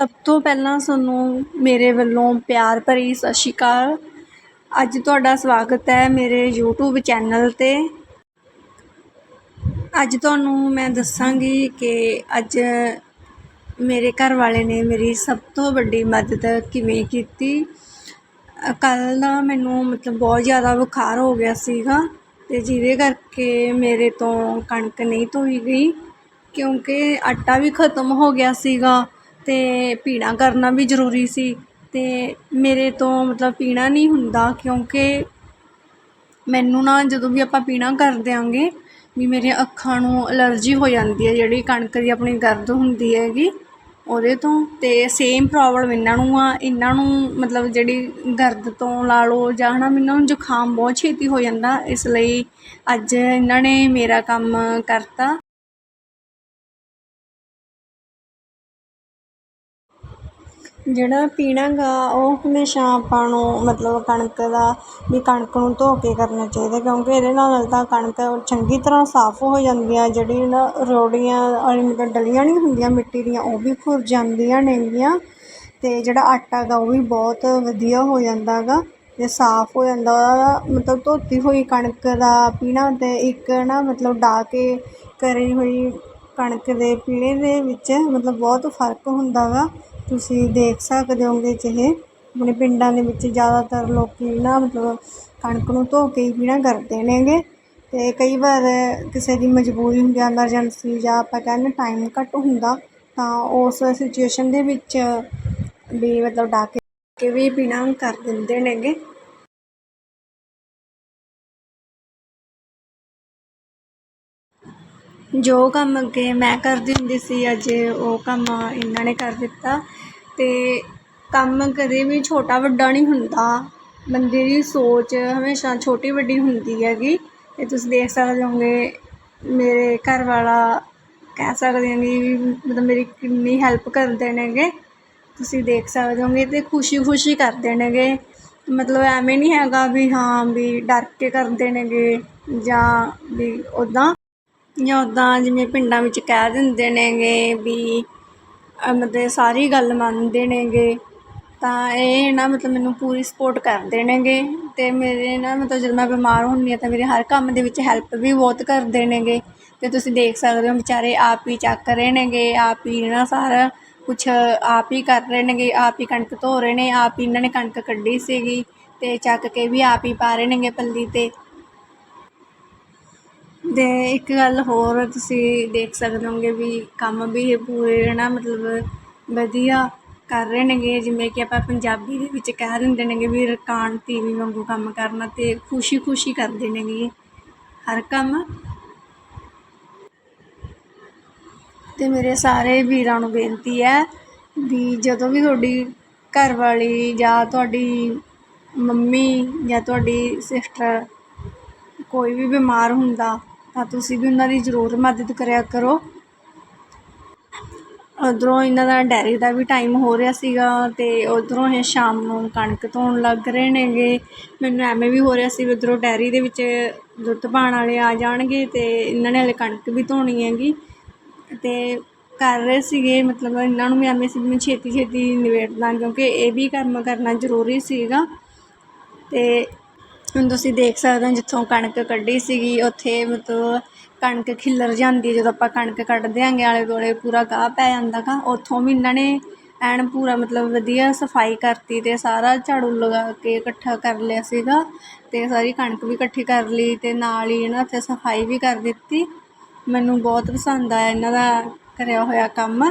ਸਭ ਤੋਂ ਪਹਿਲਾਂ ਤੁਹਾਨੂੰ ਮੇਰੇ ਵੱਲੋਂ ਪਿਆਰ ਭਰੀ ਸਤਿ ਸ਼੍ਰੀ ਅਕਾਲ। ਅੱਜ ਤੁਹਾਡਾ ਸਵਾਗਤ ਹੈ ਮੇਰੇ YouTube ਚੈਨਲ 'ਤੇ। ਅੱਜ ਤੁਹਾਨੂੰ ਮੈਂ ਦੱਸਾਂਗੀ ਕਿ ਅੱਜ ਮੇਰੇ ਘਰ ਵਾਲੇ ਨੇ ਮੇਰੀ ਸਭ ਤੋਂ ਵੱਡੀ ਮਦਦ ਕਿਵੇਂ ਕੀਤੀ। ਕੱਲ੍ਹ ਦਾ ਮੈਨੂੰ ਮਤਲਬ ਬਹੁਤ ਜ਼ਿਆਦਾ ਬੁਖਾਰ ਹੋ ਗਿਆ ਸੀਗਾ ਅਤੇ ਜਿਹਦੇ ਕਰਕੇ ਮੇਰੇ ਤੋਂ ਕਣਕ ਨਹੀਂ ਧੋਈ ਗਈ ਕਿਉਂਕਿ ਆਟਾ ਵੀ ਖਤਮ ਹੋ ਗਿਆ ਸੀਗਾ। ਅਤੇ ਪੀਣਾ ਕਰਨਾ ਵੀ ਜ਼ਰੂਰੀ ਸੀ ਅਤੇ ਮੇਰੇ ਤੋਂ ਮਤਲਬ ਪੀਣਾ ਨਹੀਂ ਹੁੰਦਾ ਕਿਉਂਕਿ ਮੈਨੂੰ ਨਾ ਜਦੋਂ ਵੀ ਆਪਾਂ ਪੀਣਾ ਕਰ ਦਿਆਂਗੇ ਵੀ ਮੇਰੀਆਂ ਅੱਖਾਂ ਨੂੰ ਅਲਰਜੀ ਹੋ ਜਾਂਦੀ ਹੈ, ਜਿਹੜੀ ਕਣਕ ਦੀ ਆਪਣੀ ਗਰਦ ਹੁੰਦੀ ਹੈਗੀ, ਉਹਦੇ ਤੋਂ। ਅਤੇ ਸੇਮ ਪ੍ਰੋਬਲਮ ਇਹਨਾਂ ਨੂੰ ਆ, ਇਹਨਾਂ ਨੂੰ ਮਤਲਬ ਜਿਹੜੀ ਗਰਦ ਤੋਂ ਲਾ ਲਓ ਜਾਂ ਹੈ ਮੈਨੂੰ ਜ਼ੁਕਾਮ ਬਹੁਤ ਛੇਤੀ ਹੋ ਜਾਂਦਾ, ਇਸ ਲਈ ਅੱਜ ਇਹਨਾਂ ਨੇ ਮੇਰਾ ਕੰਮ ਕਰਤਾ। ਜਿਹੜਾ ਪੀਣਾ ਗਾ ਉਹ ਹਮੇਸ਼ਾ ਆਪਾਂ ਨੂੰ ਮਤਲਬ ਕਣਕ ਦਾ ਵੀ ਕਣਕ ਨੂੰ ਧੋ ਕੇ ਕਰਨਾ ਚਾਹੀਦਾ, ਕਿਉਂਕਿ ਇਹਦੇ ਨਾਲ ਤਾਂ ਕਣਕ ਚੰਗੀ ਤਰ੍ਹਾਂ ਸਾਫ਼ ਹੋ ਜਾਂਦੀ ਆ ਜਿਹੜੀ ਨਾ ਰੋੜੀਆਂ ਵਾਲੀ ਮਤਲਬ ਡਲੀਆਂ ਨਹੀਂ ਹੁੰਦੀਆਂ ਮਿੱਟੀ ਦੀਆਂ, ਉਹ ਵੀ ਖੁਰ ਜਾਂਦੀਆਂ ਨੇਗੀਆਂ ਅਤੇ ਜਿਹੜਾ ਆਟਾ ਗਾ, ਉਹ ਵੀ ਬਹੁਤ ਵਧੀਆ ਹੋ ਜਾਂਦਾ ਗਾ ਅਤੇ ਸਾਫ਼ ਹੋ ਜਾਂਦਾ ਮਤਲਬ ਧੋਤੀ ਹੋਈ ਕਣਕ ਦਾ ਪੀਣਾ ਅਤੇ ਇੱਕ ਨਾ ਮਤਲਬ ਡਾਹ ਕੇ ਕਰੀ ਹੋਈ ਕਣਕ ਦੇ ਪੀਣੇ ਦੇ ਵਿੱਚ ਮਤਲਬ ਬਹੁਤ ਫ਼ਰਕ ਹੁੰਦਾ ਗਾ। ਤੁਸੀਂ ਦੇਖ ਸਕਦੇ ਹੋਗੇ ਚਾਹੇ ਆਪਣੇ ਪਿੰਡਾਂ ਦੇ ਵਿੱਚ ਜ਼ਿਆਦਾਤਰ ਲੋਕ ਨਾ ਮਤਲਬ ਕਣਕ ਨੂੰ ਧੋ ਕੇ ਹੀ ਪੀਣਾ ਕਰਦੇ ਨੇਗੇ। ਅਤੇ ਕਈ ਵਾਰ ਕਿਸੇ ਦੀ ਮਜਬੂਰੀ ਹੁੰਦੀ ਆ ਐਮਰਜੈਂਸੀ ਜਾਂ ਆਪਾਂ ਕਹਿੰਦੇ ਟਾਈਮ ਘੱਟ ਹੁੰਦਾ, ਤਾਂ ਉਸ ਸਿਚੁਏਸ਼ਨ ਦੇ ਵਿੱਚ ਵੀ ਮਤਲਬ ਡਾਕੇ ਕੇ ਵੀ ਪੀਣਾ ਕਰ ਦਿੰਦੇ ਨੇਗੇ। ਜੋ ਕੰਮ ਅੱਗੇ ਮੈਂ ਕਰਦੀ ਹੁੰਦੀ ਸੀ, ਅੱਜ ਉਹ ਕੰਮ ਇਹਨਾਂ ਨੇ ਕਰ ਦਿੱਤਾ। ਅਤੇ ਕੰਮ ਕਦੇ ਵੀ ਛੋਟਾ ਵੱਡਾ ਨਹੀਂ ਹੁੰਦਾ। ਬੰਦੇ ਦੀ ਸੋਚ ਹਮੇਸ਼ਾ ਛੋਟੀ ਵੱਡੀ ਹੁੰਦੀ ਹੈਗੀ। ਅਤੇ ਤੁਸੀਂ ਦੇਖ ਸਕਦੇ ਹੋਗੇ, ਮੇਰੇ ਘਰ ਵਾਲਾ ਕਹਿ ਸਕਦੇ ਹਾਂ ਵੀ ਮਤਲਬ ਮੇਰੀ ਕਿੰਨੀ ਹੈਲਪ ਕਰਦੇ ਨੇਗੇ। ਤੁਸੀਂ ਦੇਖ ਸਕਦੇ ਹੋਗੇ ਅਤੇ ਖੁਸ਼ੀ ਖੁਸ਼ੀ ਕਰਦੇ ਨੇਗੇ। ਮਤਲਬ ਐਵੇਂ ਨਹੀਂ ਹੈਗਾ ਵੀ ਹਾਂ ਵੀ ਡਰ ਕੇ ਕਰਦੇ ਨੇਗੇ ਜਾਂ ਵੀ ਉੱਦਾਂ ਜਾਂ ਉੱਦਾਂ ਜਿਵੇਂ ਪਿੰਡਾਂ ਵਿੱਚ ਕਹਿ ਦਿੰਦੇ ਨੇਗੇ ਵੀ ਮਤਲਬ ਸਾਰੀ ਗੱਲ ਮੰਨਦੇ ਨੇਗੇ, ਤਾਂ ਇਹ ਨਾ ਮਤਲਬ ਮੈਨੂੰ ਪੂਰੀ ਸਪੋਰਟ ਕਰਦੇ ਨੇਗੇ ਅਤੇ ਮੇਰੇ ਨਾ ਮਤਲਬ ਜਦੋਂ ਮੈਂ ਬਿਮਾਰ ਹੁੰਦੀ ਹਾਂ ਤਾਂ ਮੇਰੇ ਹਰ ਕੰਮ ਦੇ ਵਿੱਚ ਹੈਲਪ ਵੀ ਬਹੁਤ ਕਰਦੇ ਨੇਗੇ ਅਤੇ ਤੁਸੀਂ ਦੇਖ ਸਕਦੇ ਹੋ ਵਿਚਾਰੇ ਆਪ ਹੀ ਚੱਕ ਰਹੇ ਨੇਗੇ, ਆਪ ਹੀ ਨਾ ਸਾਰਾ ਕੁਛ ਆਪ ਹੀ ਕਰ ਰਹੇ ਨੇਗੇ, ਆਪ ਹੀ ਕਣਕ ਧੋ ਰਹੇ ਨੇ, ਆਪ ਹੀ ਇਹਨਾਂ ਨੇ ਕਣਕ ਕੱਢੀ ਸੀਗੀ ਅਤੇ ਚੱਕ ਕੇ ਵੀ ਆਪ ਹੀ ਪਾ ਰਹੇ ਨੇਗੇ ਪੱਲੀ 'ਤੇ। ਅਤੇ ਇੱਕ ਗੱਲ ਹੋਰ ਤੁਸੀਂ ਦੇਖ ਸਕਦੇ ਹੋਗੇ ਵੀ ਕੰਮ ਵੀ ਇਹ ਪੂਰੇ ਨਾ ਮਤਲਬ ਵਧੀਆ ਕਰ ਰਹੇ ਨੇਗੇ, ਜਿਵੇਂ ਕਿ ਆਪਾਂ ਪੰਜਾਬੀ ਦੇ ਵਿੱਚ ਕਹਿ ਦਿੰਦੇ ਨੇਗੇ ਵੀ ਰਕਾਨ ਤੀਵੀਂ ਵਾਂਗੂ ਕੰਮ ਕਰਨਾ ਅਤੇ ਖੁਸ਼ੀ ਖੁਸ਼ੀ ਕਰਦੇ ਨੇਗੇ ਹਰ ਕੰਮ। ਅਤੇ ਮੇਰੇ ਸਾਰੇ ਵੀਰਾਂ ਨੂੰ ਬੇਨਤੀ ਹੈ ਵੀ ਜਦੋਂ ਵੀ ਤੁਹਾਡੀ ਘਰ ਵਾਲੀ ਜਾਂ ਤੁਹਾਡੀ ਮੰਮੀ ਜਾਂ ਤੁਹਾਡੀ ਸਿਸਟਰ ਕੋਈ ਵੀ ਬਿਮਾਰ ਹੁੰਦਾ ਤਾਂ ਤੁਸੀਂ ਵੀ ਉਹਨਾਂ ਦੀ ਜ਼ਰੂਰ ਮਦਦ ਕਰਿਆ ਕਰੋ। ਉੱਧਰੋਂ ਇਹਨਾਂ ਦਾ ਡੈਰੀ ਦਾ ਵੀ ਟਾਈਮ ਹੋ ਰਿਹਾ ਸੀਗਾ ਅਤੇ ਉੱਧਰੋਂ ਇਹ ਸ਼ਾਮ ਨੂੰ ਕਣਕ ਧੋਣ ਲੱਗ ਰਹੇ ਨੇਗੇ। ਮੈਨੂੰ ਐਵੇਂ ਵੀ ਹੋ ਰਿਹਾ ਸੀ ਉੱਧਰੋਂ ਡੈਰੀ ਦੇ ਵਿੱਚ ਦੁੱਧ ਪਾਉਣ ਵਾਲੇ ਆ ਜਾਣਗੇ ਅਤੇ ਇਹਨਾਂ ਨੇ ਹਾਲੇ ਕਣਕ ਵੀ ਧੋਣੀ ਹੈਗੀ। ਅਤੇ ਕਰ ਰਹੇ ਸੀਗੇ, ਮਤਲਬ ਇਹਨਾਂ ਨੂੰ ਵੀ ਐਵੇਂ ਸੀ ਮੈਂ ਛੇਤੀ ਛੇਤੀ ਨਿਬੇੜਦਾ ਕਿਉਂਕਿ ਇਹ ਵੀ ਕੰਮ ਕਰਨਾ ਜ਼ਰੂਰੀ ਸੀਗਾ। ਅਤੇ ਹੁਣ ਤੁਸੀਂ ਦੇਖ ਸਕਦੇ ਹੋ ਜਿੱਥੋਂ ਕਣਕ ਕੱਢੀ ਸੀਗੀ, ਉੱਥੇ ਮਤਲਬ ਕਣਕ ਖਿੱਲਰ ਜਾਂਦੀ ਜਦੋਂ ਆਪਾਂ ਕਣਕ ਕੱਢਦੇ ਆਂਗੇ ਆਲੇ ਦੁਆਲੇ, ਪੂਰਾ ਗਾਹ ਪੈ ਜਾਂਦਾ ਗਾ। ਉੱਥੋਂ ਵੀ ਇਹਨਾਂ ਨੇ ਐਨ ਪੂਰਾ ਮਤਲਬ ਵਧੀਆ ਸਫ਼ਾਈ ਕਰਤੀ ਅਤੇ ਸਾਰਾ ਝਾੜੂ ਲਗਾ ਕੇ ਇਕੱਠਾ ਕਰ ਲਿਆ ਸੀਗਾ ਅਤੇ ਸਾਰੀ ਕਣਕ ਵੀ ਇਕੱਠੀ ਕਰ ਲਈ ਅਤੇ ਨਾਲ ਹੀ ਇਹਨਾਂ ਉੱਥੇ ਸਫ਼ਾਈ ਵੀ ਕਰ ਦਿੱਤੀ। ਮੈਨੂੰ ਬਹੁਤ ਪਸੰਦ ਆਇਆ ਇਹਨਾਂ ਦਾ ਕਰਿਆ ਹੋਇਆ ਕੰਮ।